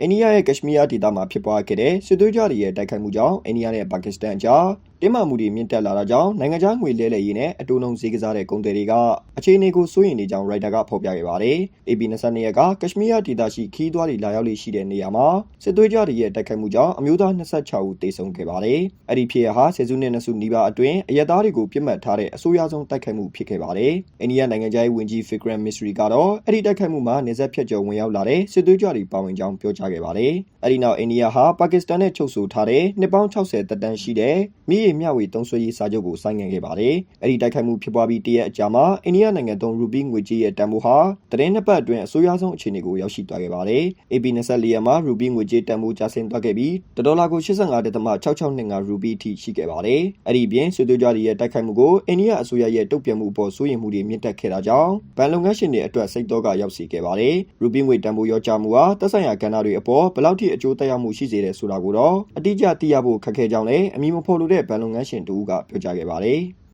အိန္ဒိယရဲ့ကက်ရှမီးယားဒေသမှာဖြစ်ပွားခဲ့တဲ့စစ်သွေးကြွတွေရဲ့တိုက်ခိုက်မှုကြောင့်အိန္ဒိယနဲ့ပါကစ္စတန်အကြား တင်းမာမှုတွေမြင့်တက်လာတာကြောင့်နိုင်ငံခြားငွေလဲလှယ်ရေးနဲ့အတူနှုံဈေးကစားတဲ့ကုန်သည်တွေကအခြေအနေကိုစိုးရိမ်နေကြောင်းရိုက်တာကဖော်ပြခဲ့ပါတယ်။ AP 22ရက်ကကက်ရှမီးယားဒေသရှိခီးသွွားတွေလာရောက်လေရှိတဲ့နေရာမှာစစ်သွေးကြွတွေရဲ့တိုက်ခိုက်မှုကြောင့်အမျိုးသား26ဦးသေဆုံးခဲ့ပါတယ်။အဲ့ဒီဖြစ်ရဟာဆယ်စုနှစ်နှစ်စုနီးပါးအတွင်းအရက်သားတွေကိုပြစ်မှတ်ထားတဲ့အဆိုးရွားဆုံးတိုက်ခိုက်မှုဖြစ်ခဲ့ပါတယ်။အိန္ဒိယနိုင်ငံခြားရေးဝန်ကြီး Vikram Misri ကတော့အဲ့ဒီတိုက်ခိုက်မှုမှာနေဆက်ဖြတ်ကျော်ဝင်ရောက်လာတဲ့စစ်သွေးကြွတွေပါဝင်ကြောင်းပြောကြားခဲ့ပါတယ်။အဲ့ဒီနောက်အိန္ဒိယဟာပါကစ္စတန်နဲ့ချုပ်ဆိုထားတဲ့နှစ်ပေါင်း60သက်တမ်းရှိတဲ့မြစ်ရမျှဝေသုံးစွဲရေးစာချုပ်ကိုဆိုင်းငံ့ခဲ့ပါတယ်။အဲ့ဒီတိုက်ခိုက်မှုဖြစ်ပွားပြီးတရက်အကြာမှာအိန္ဒိယနိုင်ငံသုံးရူပီးငွေကြေးရဲ့တန်ဖိုးဟာတရင်နှစ်ပတ်အတွင်းအဆိုးရွားဆုံးအခြေအနေကိုရောက်ရှိသွားခဲ့ပါတယ်။ AP 24ရက်မှာရူပီးငွေကြေးတန်ဖိုးကျဆင်းသွားခဲ့ပြီးဒေါ်လာကို85.6625ရူပီးအထိရှိခဲ့ပါတယ်။အဲ့ဒီအပြင်ဆွေးသွေးကြတွေရဲ့တိုက်ခိုက်မှုကိုအိန္ဒိယအစိုးရရဲ့တုံ့ပြန်မှုအပေါ်စိုးရိမ်မှုတွေမြင့်တက်ခဲ့တာကြောင့်ဗန်လုပ်ငန်းရှင်တွေအတွက်စိတ်တော့ကရောက်စေခဲ့ပါတယ်။ရူပီးငွေတန်ဖိုးရောကျမှုဟာသက်ဆိုင်ရာကဏ္ဍတွေအပေါ်ဘယ်လောက်ထိအကျိုးသက်ရောက်မှုရှိစေတယ်ဆိုတာကိုတော့အတိအကျသိရဖို့ခက်ခဲကြောင်းလည်းအမည်မဖော်လိုတဲ့ဗန်လုပ်ငန်းရှင်တူကပြောကြားခဲ့ပါတယ်။